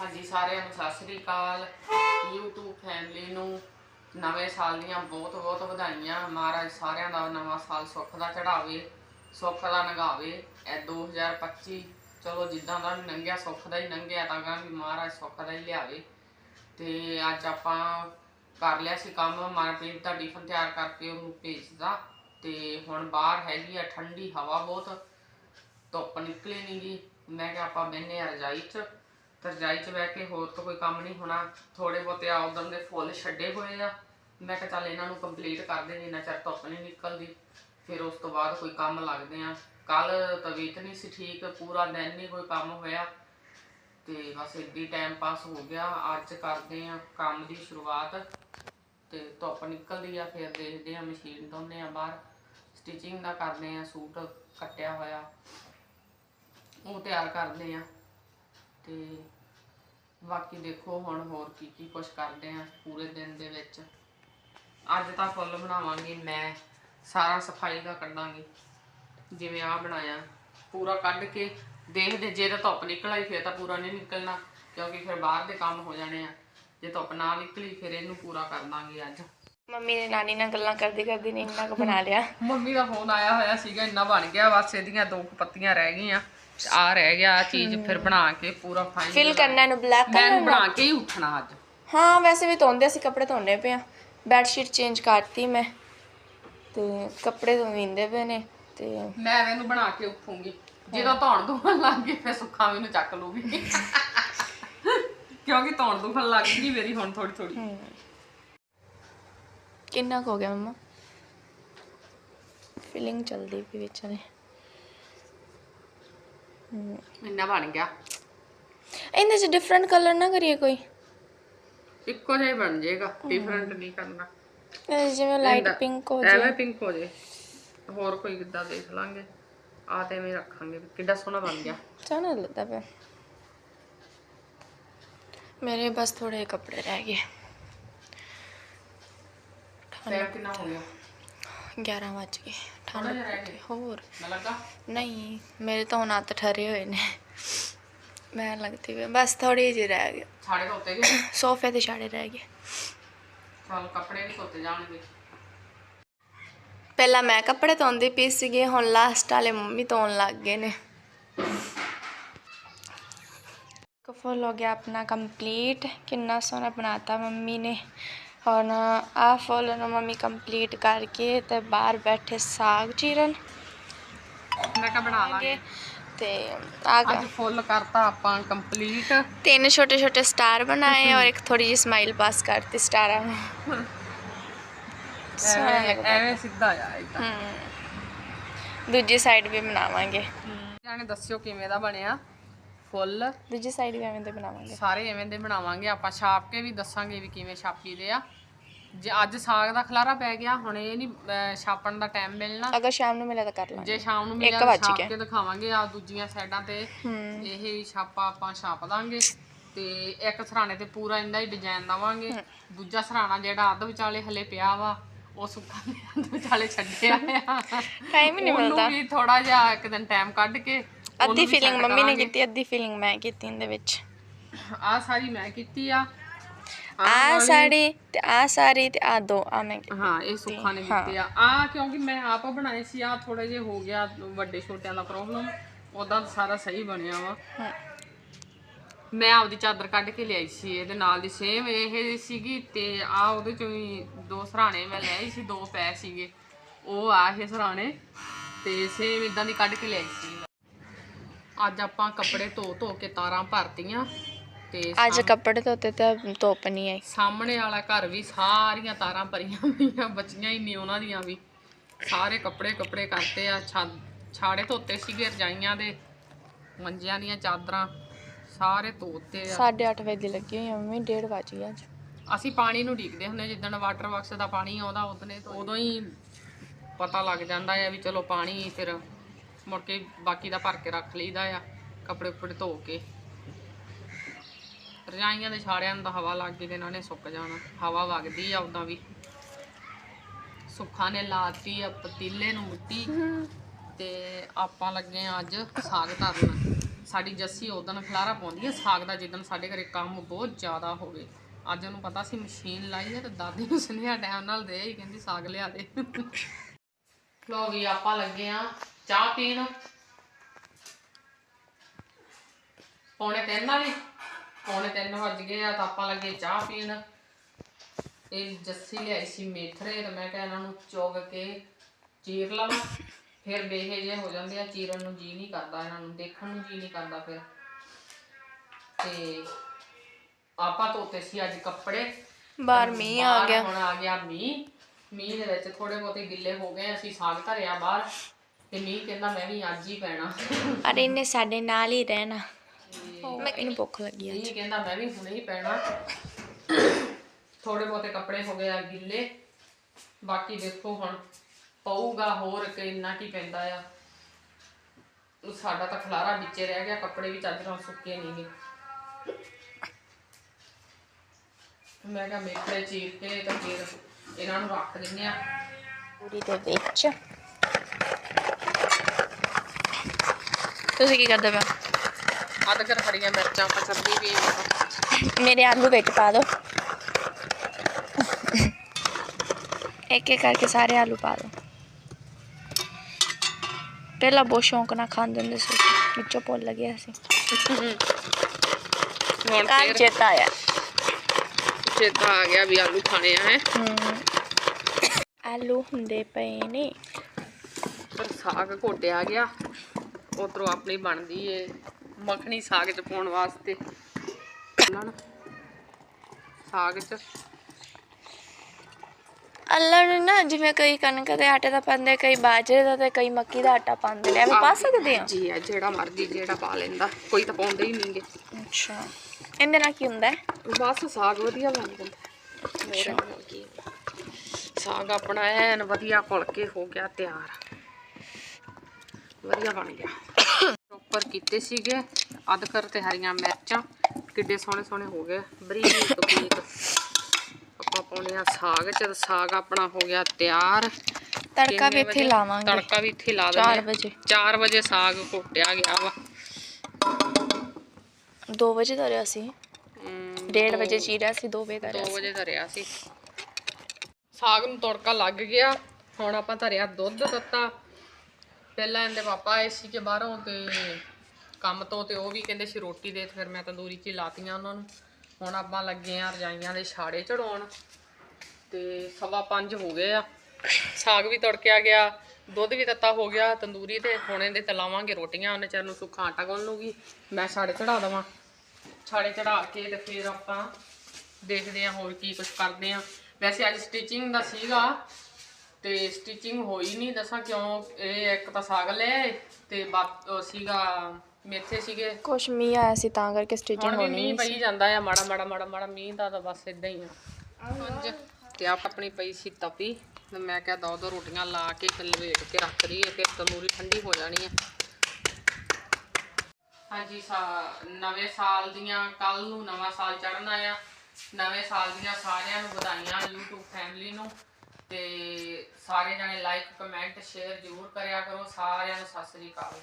ਹਾਂਜੀ, ਸਾਰਿਆਂ ਨੂੰ ਸਤਿ ਸ੍ਰੀ ਅਕਾਲ। YouTube ਫੈਮਿਲੀ ਨੂੰ ਨਵੇਂ ਸਾਲ ਦੀਆਂ ਬਹੁਤ ਬਹੁਤ ਵਧਾਈਆਂ। ਮਹਾਰਾਜ ਸਾਰਿਆਂ ਦਾ ਨਵਾਂ ਸਾਲ ਸੁੱਖ ਦਾ ਚੜਾਵੇ ਸੁੱਖ ਦਾ ਨਗਾਵੇ। ਇਹ 2025 ਚਲੋ ਜਿੱਦਾਂ ਦਾ ਵੀ ਲੰਘਿਆ, ਸੁੱਖ ਦਾ ਹੀ ਲੰਘਿਆ, ਤਾਂ ਕਹਾਂ ਵੀ ਮਹਾਰਾਜ ਸੁੱਖ ਦਾ ਹੀ ਲਿਆਵੇ। ਤੇ ਅੱਜ ਆਪਾਂ ਕਰ ਲਿਆ ਸੀ ਕੰਮ, ਮਨਪ੍ਰੀਤ ਦਾ ਟਿਫਨ ਤਿਆਰ ਕਰਕੇ ਉਹਨੂੰ ਭੇਜਦਾ। ਤੇ ਹੁਣ ਬਾਹਰ ਹੈਗੀ ਆ, ਠੰਡੀ ਹਵਾ ਬਹੁਤ, ਧੁੱਪ ਨਿਕਲੀ ਨੀ ਗੀ ਮੈਂ ਕਿਹਾ ਆਪਾਂ ਬਹਿਨੇ ਆ ਰਜਾਈ 'ਚ। ਤੇ ਰਜਾਈ 'ਚ ਬਹਿ ਕੇ ਹੋਰ ਤਾਂ ਕੋਈ ਕੰਮ ਨਹੀਂ ਹੋਣਾ। ਥੋੜੇ ਬਹੁਤੇ ਆ ਉਦੋਂ ਦੇ ਫੁੱਲ ਛੱਡੇ ਹੋਏ ਆ। ਮੈਂ ਕਿਹਾ ਚੱਲ ਇਹਨਾਂ ਨੂੰ ਕੰਪਲੀਟ ਕਰ ਦੇ ਜਿੰਨਾ ਚਿਰ ਧੁੱਪ ਨਹੀਂ ਨਿਕਲਦੀ। ਫਿਰ ਉਸ ਤੋਂ ਬਾਅਦ ਕੋਈ ਕੰਮ ਲੱਗਦੇ ਆ। ਕੱਲ ਤਬੀਅਤ ਨਹੀਂ ਸੀ ਠੀਕ, ਪੂਰਾ ਦਿਨ ਨਹੀਂ ਕੋਈ ਕੰਮ ਹੋਇਆ। ਤੇ ਬਸ ਇੱਦੀ ਟਾਈਮ ਪਾਸ ਹੋ ਗਿਆ, ਅੱਜ ਕਰਦੇ ਆ ਕੰਮ ਦੀ ਸ਼ੁਰੂਆਤ। ਤੇ ਧੁੱਪ ਨਿਕਲਦੀ ਆ, ਫਿਰ ਦੇਖਦੇ ਆ ਮਸ਼ੀਨ ਧੋਨੇ ਆ ਬਾਹਰ। ਸਟਿਚਿੰਗ ਦਾ ਕਰਦੇ ਆ ਸੂਟ, ਕੱਟਿਆ ਹੋਇਆ। ਉਹ ਤਿਆਰ ਕਰਦੇ ਆ। ਤੇ ਬਾਕੀ ਦੇਖੋ ਹੁਣ ਹੋਰ ਕੀ ਕੀ ਕੁਝ ਕਰਦੇ ਆ ਪੂਰੇ ਦਿਨ ਦੇ ਵਿੱਚ। ਅੱਜ ਤਾਂ ਫੁੱਲ ਬਣਾਵਾਂਗੀ ਮੈਂ ਸਾਰਾ ਸਫ਼ਾਈ ਦਾ ਕੱਢਾਂਗੀ ਜਿਵੇਂ ਆ ਬਣਾਇਆ। ਪੂਰਾ ਕੱਢ ਕੇ ਦੇਖਦੇ ਜੇ ਤਾਂ ਧੁੱਪ ਨਿਕਲ ਆਈ ਫਿਰ ਤਾਂ ਪੂਰਾ ਨਹੀਂ ਨਿਕਲਣਾ ਕਿਉਂਕਿ ਫਿਰ ਬਾਹਰ ਦੇ ਕੰਮ ਹੋ ਜਾਣੇ ਆ। ਜੇ ਧੁੱਪ ਨਾ ਨਿਕਲੀ ਫਿਰ ਇਹਨੂੰ ਪੂਰਾ ਕਰ ਦਾਂਗੇ ਅੱਜ। ਮੰਮੀ ਨੇ ਨਾਨੀ ਨਾਲ ਗੱਲਾਂ ਕਰਦੀ ਕਰਦੀ ਨੇ ਇੰਨਾ ਕੁ ਬਣਾ ਲਿਆ। ਮੰਮੀ ਦਾ ਫੋਨ ਆਇਆ ਹੋਇਆ ਸੀਗਾ ਇੰਨਾ ਬਣ ਗਿਆ ਬਸ ਇਹਦੀਆਂ ਦੋ ਪੱਤੀਆਂ ਰਹਿ ਗਈਆਂ। ਆ ਰਹਿ ਗਿਆ ਆਹ ਚੀਜ਼ ਫਿਰ ਬਣਾ ਕੇ ਪੂਰਾ ਫਾਈਨਲ ਫਿਲ ਕਰਨਾ ਨੂੰ ਬਲੈਕ ਮੈਂ ਇਹਨੂੰ ਬਣਾ ਕੇ ਹੀ ਉੱਠਣਾ ਅੱਜ। ਹਾਂ ਵੈਸੇ ਵੀ ਧੋਂਦੇ ਅਸੀਂ ਕੱਪੜੇ ਧੋਣੇ ਪਏ ਆ ਬੈੱਡ ਸ਼ੀਟ ਚੇਂਜ ਕਰਤੀ ਮੈਂ ਤੇ ਕੱਪੜੇ ਧੋਵਿੰਦੇ ਪਏ ਨੇ ਤੇ ਮੈਂ ਇਹਨੂੰ ਬਣਾ ਕੇ ਉੱਠੂੰਗੀ। ਜਦੋਂ ਧੌਣ ਦੁਖਣ ਲੱਗ ਗਈ ਫਿਰ ਸੁੱਖਾ ਮੈਨੂੰ ਚੱਕ ਲੂਗੀ ਕਿਉਂਕਿ ਧੌਣ ਦੁਖਣ ਲੱਗ ਗਈ ਮੇਰੀ ਹੁਣ ਥੋੜੀ ਥੋੜੀ ਕਿੰਨਾ ਕੁ ਹੋ ਗਿਆ ਮਮਾ? ਫੀਲਿੰਗ ਚਲਦੀ ਪਈ ਵਿੱਚ ਨੇ ਇੰਨਾ ਬਣ ਗਿਆ। ਇਹਦੇ ਚ ਡਿਫਰੈਂਟ ਕਲਰ ਨਾ ਕਰੀਏ ਕੋਈ। ਇੱਕੋ ਜਿਹਾ ਹੀ ਬਣ ਜਾਏਗਾ ਡਿਫਰੈਂਟ ਨਹੀਂ ਕਰਨਾ। ਜਿਵੇਂ ਲਾਈਟ ਪਿੰਕ ਹੋ ਐਵੇਂ ਪਿੰਕ ਹੋ ਜੇ ਹੋਰ ਕੋਈ ਕਿੱਦਾਂ ਦੇਖ ਲਾਂਗੇ। ਆ ਤੇ ਐਵੇਂ ਰੱਖਾਂਗੇ ਕਿੱਡਾ ਸੋਹਣਾ ਬਣ ਗਿਆ। ਸੋਹਣਾ ਲੱਗਦਾ ਪਿਆ। ਮੇਰੇ ਬਸ ਥੋੜੇ ਕੱਪੜੇ ਰਹਿ ਗਏ। ਟਾਈਮ ਕਿੰਨਾ ਹੋ ਗਿਆ? 11 ਵਜ ਗਏ। ਠੰਡ ਗਿਆ ਹੋਰ। ਲੱਗਾ? ਨਹੀਂ ਮੇਰੇ ਤਾਂ ਹੁਣ ਹੱਥ ਠਰੇ ਹੋਏ ਨੇ। ਮੈਂ ਲੱਗਦੀ ਵੀ ਬਸ ਥੋੜੀ ਜਿਹੀ ਰਹਿ ਗਈ ਛਾੜੇ ਧੋਤੇ ਗਏ? ਸੋਫੇ ਤੇ ਛਾੜੇ ਰਹਿ ਗਏ। ਚਲ ਕੱਪੜੇ ਵੀ ਧੋਤੇ ਜਾਣਗੇ। ਪਹਿਲਾਂ ਮੈਂ ਕੱਪੜੇ ਧੋਂਦੀ ਪਈ ਸੀਗੀ ਹੁਣ ਲਾਸਟ ਵਾਲੇ ਮੰਮੀ ਧੋਣ ਲੱਗ ਗਏ ਨੇ। ਕਫਲ ਹੋ ਗਿਆ ਆਪਣਾ ਕੰਪਲੀਟ ਕਿੰਨਾ ਸੋਹਣਾ ਬਣਾਤਾ ਮੰਮੀ ਨੇ। ਹੁਣ ਆ ਫੁੱਲ ਨੂੰ ਮੰਮੀ ਕੰਪਲੀਟ ਕਰਕੇ ਤੇ ਬਾਹਰ ਬੈਠੇ ਸਾਗ ਚੀਰਨ। ਮੈਂ ਕਿਹਾ ਬਣਾ ਲਾਂਗੇ। ਤੇ ਆ ਅੱਜ ਫੁੱਲ ਕਰਤਾ ਆਪਾਂ ਕੰਪਲੀਟ ਤਿੰਨ ਛੋਟੇ ਛੋਟੇ ਸਟਾਰ ਬਣਾਏ ਔਰ ਇੱਕ ਥੋੜੀ ਜਿਹੀ ਸਮਾਈਲ ਪਾਸ ਕਰਤੀ ਸਟਾਰਾਂ ਨੂੰ। ਐਵੇਂ ਸਿੱਧਾ ਆ ਇਦਾਂ ਦੂਜੀ ਸਾਈਡ ਵੀ ਬਣਾਵਾਂਗੇ। ਜਾਣੇ ਦੱਸਿਓ ਕਿਵੇਂ ਦਾ ਬਣਿਆ। ਫੁੱਲ। ਦੂਜੀ ਸਾਈਡ ਵੀ ਐਵੇਂ ਦੇ ਬਣਾਵਾਂਗੇ। ਸਾਰੇ ਐਵੇਂ ਦੇ ਬਣਾਵਾਂਗੇ। ਆਪਾਂ ਛਾਪ ਕੇ ਵੀ ਦੱਸਾਂਗੇ ਵੀ ਕਿਵੇਂ ਛਾਪੀ ਦੇ ਆ। ਜੇ ਅੱਜ ਸਾਗ ਦਾ ਖਲਾਰਾ ਪੈ ਗਿਆ ਹੁਣ ਇਹ ਨਹੀਂ ਛਾਪਣ ਦਾ ਟਾਈਮ ਮਿਲਣਾ। ਅਗਰ ਸ਼ਾਮ ਨੂੰ ਮਿਲਿਆ ਤਾਂ ਕਰ ਲਾਂਗੇ। ਜੇ ਸ਼ਾਮ ਨੂੰ ਮਿਲਿਆ ਵੱਜ ਛਾਪ। ਕੇ ਦਿਖਾਵਾਂਗੇ ਆ ਦੂਜੀਆਂ ਸਾਈਡਾਂ ਤੇ। ਇਹ ਛਾਪਾ ਆਪਾਂ ਛਾਪ ਦਾਂਗੇ। ਤੇ ਇੱਕ ਸਰਾਣੇ ਤੇ ਪੂਰਾ ਇੰਦਾ ਹੀ ਡਿਜ਼ਾਈਨ ਦਵਾਂਗੇ। ਦੂਜਾ ਸਰਾਣਾ ਜਿਹੜਾ ਅੱਧ ਵਿਚਾਲੇ ਹਲੇ ਪਿਆ ਵਾ ਉਹ ਸੁੱਕਾ ਅੱਧ ਵਿਚਾਲੇ ਛੱਡਿਆ ਆ ਟਾਈਮ ਨਹੀਂ ਮਿਲਦਾ ਉਹਨੂੰ ਵੀ ਥੋੜਾ ਜਿਹਾ ਇੱਕ ਦਿਨ ਟਾਈਮ ਕੱਢ ਕੇ ਅੱਧੀ ਫੀਲਿੰਗ ਮੰਮੀ ਨੇ ਕੀਤੀ ਅੱਧੀ ਫੀਲਿੰਗ ਮੈਂ ਕੀਤੀ ਇਹਦੇ ਵਿੱਚ। ਆ ਸਾਰੀ ਮੈਂ ਕੀਤੀ ਆ। ਆ ਸਾੜੀ ਤੇ ਆ ਸਾੜੀ ਤੇ ਆ ਦੋ ਆ ਮੈਂ ਕੀਤੀ। ਹਾਂ ਇਹ ਸੁੱਖਾ ਨੇ ਕੀਤੀ ਆ। ਆ ਕਿਉਂਕਿ ਮੈਂ ਆਪ ਬਣਾਏ ਸੀ ਆ ਥੋੜੇ ਜਿਹਾ ਹੋ ਗਿਆ ਵੱਡੇ ਛੋਟਿਆਂ ਦਾ ਪ੍ਰੋਬਲਮ ਉਹਦਾ ਸਾਰਾ ਸਹੀ ਬਣਿਆ ਵਾ। ਮੈਂ ਆਪਦੀ ਚਾਦਰ ਕੱਢ ਕੇ ਲਿਆਈ ਸੀ ਇਹਦੇ ਨਾਲ ਦੀ ਸੇਮ ਇਹ ਸੀਗੀ ਤੇ ਆ ਉਹਦੇ ਚੋਂ ਹੀ ਦੋ ਸਰਾਣੇ ਮੈਂ ਲਿਆਈ ਸੀ ਦੋ ਪੈ ਸੀਗੇ। ਉਹ ਆ ਇਹ ਸਰਾਣੇ ਤੇ ਸੇਮ ਇਦਾਂ ਦੀ ਕੱਢ ਕੇ ਲਿਆਈ ਸੀ। ਅੱਜ ਆਪਾਂ ਕੱਪੜੇ ਧੋ ਧੋ ਕੇ ਤਾਰਾਂ ਭਰਤੀਆਂ ਤੇ ਅੱਜ ਕੱਪੜੇ ਧੋਤੇ ਤੇ ਧੁੱਪ ਨਹੀਂ ਆਈ। ਸਾਹਮਣੇ ਵਾਲਾ ਘਰ ਵੀ ਸਾਰੀਆਂ ਤਾਰਾਂ ਭਰੀਆਂ ਹੋਈਆਂ ਬਚੀਆਂ ਹੀ ਨਹੀਂ ਉਹਨਾਂ ਦੀਆਂ ਵੀ। ਸਾਰੇ ਕੱਪੜੇ ਕੱਪੜੇ ਕਰਤੇ ਆ ਛਾੜੇ ਧੋਤੇ ਸੀਗੇ ਰਜਾਈਆਂ ਦੇ ਮੰਜਿਆਂ ਦੀਆਂ ਚਾਦਰਾਂ ਸਾਰੇ ਧੋਤੇ ਆ। 8:30 ਵਜੇ ਦੀ ਲੱਗੀ ਹੋਈ ਆ ਮੰਮੀ 1:30 ਵਜ ਅੱਜ। ਅਸੀਂ ਪਾਣੀ ਨੂੰ ਢੀਕਦੇ ਹੁੰਦੇ ਜਿੱਦਣ ਵਾਟਰ ਬਾਕਸ ਦਾ ਪਾਣੀ ਆਉਂਦਾ ਉਦਨੇ ਉਦੋਂ ਹੀ ਪਤਾ ਲੱਗ ਜਾਂਦਾ ਆ ਵੀ ਚਲੋ ਪਾਣੀ ਫਿਰ ਮੁੜ ਕੇ ਬਾਕੀ ਦਾ ਭਰ ਕੇ ਰੱਖ ਲਈਦਾ ਆ, ਕੱਪੜੇ ਕੁਪੜੇ ਧੋ ਕੇ। ਰਜਾਈਆਂ ਦੇ ਛਾੜਿਆਂ ਨੂੰ ਤਾਂ ਹਵਾ ਲੱਗ ਗਈ ਤੇ ਇਹਨਾਂ ਨੇ ਸੁੱਕ ਜਾਣਾ। ਹਵਾ ਵਗਦੀ ਆ ਉਦਾਂ ਵੀ। ਸੁੱਖਾ ਨੇ ਲਾਤੀ ਆ, ਪਤੀਲੇ ਨੂੰ ਮਿੱਟੀ ਤੇ ਆਪਾਂ ਲੱਗੇ ਆ ਅੱਜ ਸਾਗ ਧਰਨ। ਸਾਡੀ ਜੱਸੀ ਉਦੋਂ ਖਲਾਰਾ ਪਾਉਂਦੀ ਆ, ਸਾਗ ਦਾ ਜਿੱਦਣ ਸਾਡੇ ਘਰੇ ਕੰਮ ਬਹੁਤ ਜ਼ਿਆਦਾ ਹੋਵੇ ਅੱਜ ਉਹਨੂੰ ਪਤਾ ਸੀ ਮਸ਼ੀਨ ਲਾਈ ਆ ਤੇ ਦਾਦੀ ਨੂੰ ਸੁਨੇਹਾ ਟਾਈਮ ਨਾਲ ਦੇ ਹੀ ਕਹਿੰਦੀ ਸਾਗ ਲਿਆ ਦੇ। ਲੋ ਵੀ ਆਪਾਂ ਲੱਗੇ ਆ ਚਾਹ ਪੀਣ। ਪੌਣੇ ਤਿੰਨ ਵਾਲੀ ਪੌਣੇ ਤਿੰਨ ਵੱਜ ਗਏ ਆ ਤਾਂ ਆਪਾਂ ਲੱਗੇ ਚਾਹ ਪੀਣ। ਇਹ ਜੱਸੀ ਲਿਆਈ ਸੀ ਮੇਥਰੇ ਤੇ ਮੈਂ ਕਿਹਾ ਇਹਨਾਂ ਨੂੰ ਚੋਗ ਕੇ ਚੀਰ ਲਵਾਂ। ਫਿਰ ਬੇਹੇ ਜੇ ਹੋ ਜਾਂਦੇ ਆ ਚੀਰਨ ਨੂੰ ਜੀ ਨਹੀਂ ਕਰਦਾ ਇਹਨਾਂ ਨੂੰ ਦੇਖਣ ਨੂੰ ਜੀ ਨਹੀਂ ਕਰਦਾ ਫਿਰ। ਤੇ ਆਪਾਂ ਧੋਤੇ ਸੀ ਅੱਜ ਕੱਪੜੇ। ਬਾਹਰ ਮੀਂਹ ਆ ਗਿਆ। ਹੁਣ ਆ ਗਿਆ ਮੀਂਹ। ਮੀਂਹ ਦੇ ਵਿੱਚ ਥੋੜੇ ਬਹੁਤੇ ਗਿੱਲੇ ਹੋ ਗਏ ਅਸੀਂ ਸਾਗ ਧਰਿਆ ਬਾਹਰ। ਤੇ ਮੀਂਹ ਕਹਿੰਦਾ ਮੈਂ ਵੀ ਅੱਜ ਹੀ ਪੈਣਾ। ਅਰੇ ਇਹਨੇ ਸਾਡੇ ਨਾਲ ਹੀ ਰਹਿਣਾ। ਮੈਂ ਇਹਨੂੰ ਭੁੱਖ ਲੱਗੀ ਆ ਇਹ ਕਹਿੰਦਾ ਮੈਂ ਵੀ ਹੁਣੇ ਹੀ ਪੈਣਾ। ਥੋੜੇ ਬਹੁਤੇ ਕੱਪੜੇ ਹੋ ਗਏ ਆ ਗਿੱਲੇ। ਬਾਕੀ ਦੇਖੋ ਹੁਣ ਪਊਗਾ ਹੋਰ ਕਿ ਇੰਨਾ ਕੀ ਪੈਂਦਾ ਆ। ਉਹ ਸਾਡਾ ਤਾਂ ਖਲਾਰਾ ਵਿੱਚੇ ਰਹਿ ਗਿਆ ਕੱਪੜੇ ਵੀ ਚੱਜ ਨਾਲ ਸੁੱਕੇ ਨਹੀਂਗੇ ਮੈਂ ਕਿਹਾ ਮੇਥਰੇ ਚੀਰ ਕੇ ਤਾਂ ਫਿਰ ਇਹਨਾਂ ਨੂੰ ਰੱਖ ਦਿੰਨੇ ਆ। ਪੂਰੀ ਦੇ ਵਿੱਚ। ਤੁਸੀਂ ਕੀ ਕਰਦੇ ਪਏ ਅਦਰਕ ਹਰੀਆਂ ਮਿਰਚਾਂ ਪਸੰਦੀ ਵੀ ਹੋ? ਮੇਰੇ ਆਲੂ ਵਿੱਚ ਪਾ ਦਿਓ ਇੱਕ ਇੱਕ ਕਰਕੇ ਸਾਰੇ ਆਲੂ ਪਾ ਦਿਓ ਪਹਿਲਾਂ ਬਹੁਤ ਸ਼ੌਂਕ ਨਾਲ ਖਾਂਦੇ ਹੁੰਦੇ ਸੀ। ਵਿੱਚੋਂ ਭੁੱਲ ਲੱਗਿਆ ਸੀ। ਹੁਣ ਕੱਲ ਫਿਰ ਚੇਤਾ ਆਇਆ। ਚੇਤਾ ਆ ਗਿਆ ਵੀ ਆਲੂ ਖਾਣੇ ਆ ਹੈ। ਆਲੂ ਹੁੰਦੇ ਪਏ ਨੇ। ਪਰ ਸਾਗ ਘੋਟਿਆ ਗਿਆ। ਉਧਰੋਂ ਆਪਣੀ ਬਣਦੀ ਏ ਮੱਖਣੀ ਸਾਗ ਚ ਪਾਉਣ ਵਾਸਤੇ। ਸਾਗ ਚ। ਅੱਲਣ ਨਾ ਜਿਵੇਂ ਕਈ ਕਣਕ ਦੇ ਆਟੇ ਦਾ ਪਾਉਂਦੇ ਕਈ ਬਾਜਰੇ ਦਾ ਤੇ ਕਈ ਮੱਕੀ ਦਾ ਆਟਾ ਪਾਉਂਦੇ ਨੇ ਐਵੇਂ ਪਾ ਸਕਦੇ ਆ? ਜੀ ਆ ਜਿਹੜਾ ਮਰਜ਼ੀ ਜਿਹੜਾ ਪਾ ਲੈਂਦਾ ਕੋਈ ਤਾਂ ਪਾਉਂਦਾ ਹੀ ਨਹੀਂਗੇ। ਅੱਛਾ ਇਹਦੇ ਨਾਲ ਕੀ ਹੁੰਦਾ? ਹੈ ਬਸ ਸਾਗ ਵਧੀਆ ਬਣ ਜਾਂਦਾ। ਹੈ। ਸਾਗ ਆਪਣਾ ਐਨ ਵਧੀਆ ਘੁਲ ਕੇ ਹੋ ਗਿਆ ਤਿਆਰ। ਵਧੀਆ ਬਣ ਗਿਆ। ਉੱਪਰ ਕੀਤੇ ਸੀਗੇ। ਅਦਕਰ ਤੇ ਹਰੀਆਂ ਮਿਰਚਾਂ। ਕਿੱਡੇ ਸੋਹਣੇ ਸੋਹਣੇ ਹੋ ਗਏ। ਬਰੀਕ ਬਰੀਕ। ਆਪਾਂ ਪਾਉਣੇ ਆ ਸਾਗ। ਤੇ ਸਾਗ ਆਪਣਾ ਹੋ ਗਿਆ ਤਿਆਰ। ਤੜਕਾ ਵੀ ਇੱਥੇ? ਲਾਵਾਂਗੇ। ਤੜਕਾ ਵੀ ਇੱਥੇ ਲਾ 4 ਦਿੰਦੇ ਵਜੇ। 4 ਵਜੇ ਸਾਗ ਘੋਟਿਆ ਗਿਆ ਵਾ। 2 ਵਜੇ ਧਰਿਆ ਸੀ। ਹਮ, 1:30 ਵਜੇ ਚੀਰਿਆ ਸੀ 2 ਵਜੇ ਧਰਿਆ 2 ਸੀ। ਵਜੇ ਧਰਿਆ ਸੀ। ਸਾਗ ਨੂੰ ਤੜਕਾ ਲੱਗ ਗਿਆ। ਹੁਣ ਆਪਾਂ ਧਰਿਆ ਦੁੱਧ ਦਿੱਤਾ ਪਹਿਲਾਂ ਇਹਦੇ ਪਾਪਾ ਆਏ ਸੀ ਕਿ ਬਾਹਰੋਂ ਤੇ ਕੰਮ ਤੋਂ ਤੇ ਉਹ ਵੀ ਕਹਿੰਦੇ ਸੀ ਰੋਟੀ ਦੇ ਤੇ ਫਿਰ ਮੈਂ ਤੰਦੂਰੀ 'ਚ ਹੀ ਲਾਤੀਆਂ ਉਹਨਾਂ ਨੂੰ। ਹੁਣ ਆਪਾਂ ਲੱਗੇ ਆ ਰਜਾਈਆਂ ਦੇ ਛਾੜੇ ਚੜਾਉਣ ਤੇ ਸਵਾ ਪੰਜ ਹੋ ਗਏ ਆ। ਸਾਗ ਵੀ ਤੜਕਿਆ ਗਿਆ, ਦੁੱਧ ਵੀ ਤੱਤਾ ਹੋ ਗਿਆ ਤੰਦੂਰੀ ਤੇ। ਹੁਣ ਇਹਦੇ ਤੇ ਲਾਵਾਂਗੇ ਰੋਟੀਆਂ, ਉਹਨੇ ਚਿਰ ਨੂੰ ਸੁੱਕਾ ਆਟਾ ਗੁੰਨ ਲੂਗੀ ਮੈਂ ਛਾੜੇ ਚੜਾ ਦੇਵਾਂ। ਛਾੜੇ ਚੜਾ ਕੇ ਤੇ ਫਿਰ ਆਪਾਂ ਦੇਖਦੇ ਆ ਹੋਰ ਕੀ ਕੁਝ ਕਰਦੇ ਆ ਵੈਸੇ ਅੱਜ ਸਟਿਚਿੰਗ ਦਾ ਸੀਗਾ। ਤੇ ਸਟਿਚਿੰਗ ਹੋਈ ਨਹੀਂ ਦੱਸਾਂ ਕਿਉਂ? ਇਹ ਇੱਕ ਤਾਂ ਸਾਗ ਲੈ ਤੇ ਬਾਕ- ਉਹ ਸੀਗਾ ਮੇਥੇ ਸੀਗੇ। ਕੁਛ ਮੀਂਹ ਆਇਆ ਸੀ ਤਾਂ ਕਰਕੇ ਸਟਿਚਿੰਗ ਹੁਣ ਵੀ ਹੋਣੀ ਮੀਂਹ ਪਈ ਜਾਂਦਾ ਆ ਮਾੜਾ ਮਾੜਾ ਮਾੜਾ ਮਾੜਾ ਮੀਂਹ ਦਾ ਤਾਂ ਬਸ ਇਦਾਂ ਹੀ ਆ। ਹਾਂਜੀ ਤੇ ਆਪ ਆਪਣੀ ਪਈ ਸੀ ਤਪੀ ਤੇ ਮੈਂ ਕਿਹਾ ਦੋ ਦੋ ਰੋਟੀਆਂ ਲਾ ਕੇ ਫਿਰ ਲਵੇਟ ਕੇ ਰੱਖ ਦਈਏ ਫਿਰ ਤੰਦੂਰੀ ਠੰਡੀ ਹੋ ਜਾਣੀ ਹੈ ਹਾਂਜੀ ਸਾ ਨਵੇਂ ਸਾਲ ਦੀਆਂ ਕੱਲ ਨੂੰ ਨਵਾਂ ਸਾਲ ਚੜ੍ਹਨਾ ਆ। ਨਵੇਂ ਸਾਲ ਦੀਆਂ ਸਾਰਿਆਂ ਨੂੰ ਵਧਾਈਆਂ YouTube ਫੈਮਿਲੀ ਨੂੰ। ਤੇ ਸਾਰੇ ਜਣੇ ਲਾਈਕ ਕਮੈਂਟ ਸ਼ੇਅਰ ਜ਼ਰੂਰ ਕਰਿਆ ਕਰੋ। ਸਾਰਿਆਂ ਨੂੰ ਸਤਿ ਸ੍ਰੀ ਅਕਾਲ।